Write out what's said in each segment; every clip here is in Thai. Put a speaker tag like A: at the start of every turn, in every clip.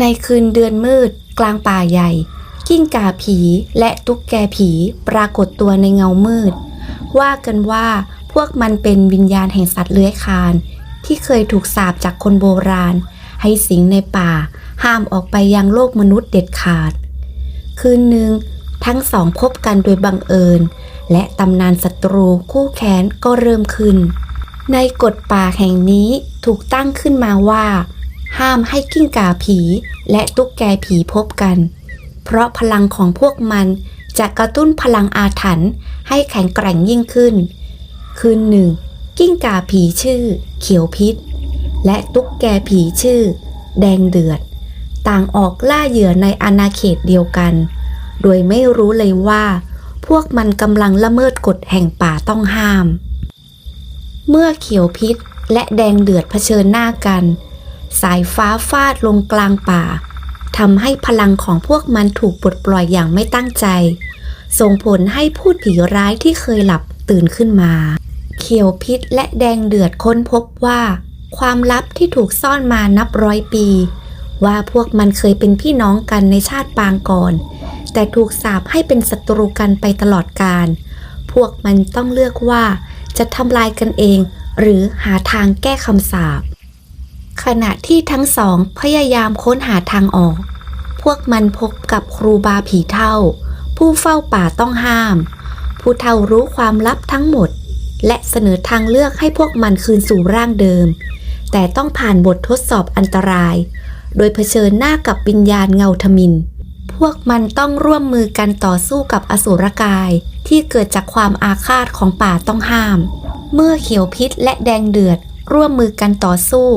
A: ในคืนเดือนมืด กลางป่าใหญ่ กิ้งก่าผีและตุ๊กแกผีปรากฏตัวในเงามืด ว่ากันว่าพวกมันเป็นวิญญาณแห่งสัตว์เลื้อยคลาน ที่เคยถูกสาปจากคนโบราณ ให้สิงในป่า ห้ามออกไปยังโลกมนุษย์เด็ดขาด คืนหนึ่งทั้งสองพบกันโดยบังเอิญ และตำนานศัตรูคู่แค้นก็เริ่มขึ้น ในกฎป่าแห่งนี้ถูกตั้งขึ้นมาว่า ห้ามให้กิ้งก่าผีและตุ๊กแกผีพบกัน เพราะพลังของพวกมันจะกระตุ้นพลังอาถรรพ์ให้แข็งแกร่งยิ่งขึ้น คืนหนึ่ง กิ้งก่าผีชื่อ เขียวพิษ และตุ๊กแกผีชื่อ แดงเดือด ต่างออกล่าเหยื่อในอาณาเขตเดียวกัน โดยไม่รู้เลยว่า พวกมันกำลังละเมิดกฎแห่งป่าต้องห้าม เมื่อเขียวพิษและแดงเดือดเผชิญหน้ากัน สายฟ้าฟาดลงกลางป่าทำให้พลังของพวกมันถูกปลดปล่อยอย่างไม่ตั้งใจ ส่งผลให้พูดผีร้ายที่เคยหลับตื่นขึ้นมา เขียวพิษและแดงเดือดค้นพบว่า ความลับที่ถูกซ่อนมานับร้อยปี ว่าพวกมันเคยเป็นพี่น้องกันในชาติปางก่อน แต่ถูกสาปให้เป็นศัตรูกันไปตลอดกาลพวกมันต้องเลือกว่าจะทำลายกันเอง หรือหาทางแก้คำสาป ขณะที่ทั้งสองพยายามค้นหาทางออก พวกมันพบกับครูบาผีเท่า ผู้เฝ้าป่าต้องห้าม ผู้เท่ารู้ความลับทั้งหมด และเสนอทางเลือกให้พวกมันคืนสู่ร่างเดิม แต่ต้องผ่านบททดสอบอันตราย โดยเผชิญหน้ากับวิญญาณเงาทมิน พวกมันต้องร่วมมือกันต่อสู้กับอสูรกายที่เกิดจากความอาฆาตของป่าต้องห้าม เมื่อเขียวพิษและแดงเดือดร่วมมือกันต่อสู้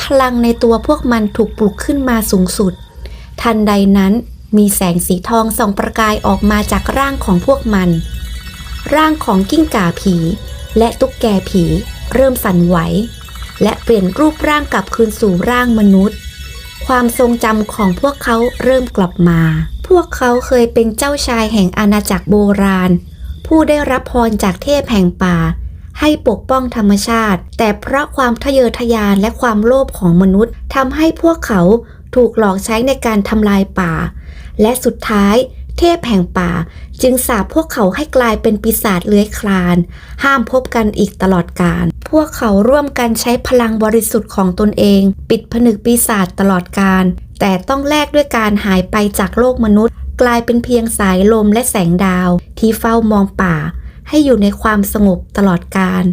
A: พลังในตัวพวกมันถูกปลุกขึ้นมาสูงสุด ทันใดนั้นมีแสงสีทองส่องประกายออกมาจากร่างของพวกมัน ร่างของกิ้งก่าผี และตุ๊กแกผี เริ่มสั่นไหว และเปลี่ยนรูปร่างกลับคืนสู่ร่างมนุษย์ ความทรงจำของพวกเขาเริ่มกลับมา พวกเขาเคยเป็นเจ้าชายแห่งอาณาจักรโบราณ ผู้ได้รับพรจากเทพแห่งป่า ให้ปกป้องธรรมชาติ แต่เพราะความทะเยอทะยานและความโลภของมนุษย์ทำให้พวกเขาถูกหลอกใช้ในการทำลายป่า และสุดท้ายเทพแห่งป่า จึงสาปพวกเขาให้กลายเป็นปีศาจเลื้อยคลาน ห้ามพบกันอีกตลอดกาลพวกเขาร่วมกันใช้พลังบริสุทธิ์ของตนเอง ปิดผนึกปีศาจตลอดกาลแต่ต้องแลกด้วยการหายไปจากโลกมนุษย์ กลายเป็นเพียงสายลมและแสงดาว ที่เฝ้ามองป่า ให้อยู่ในความสงบตลอดกาล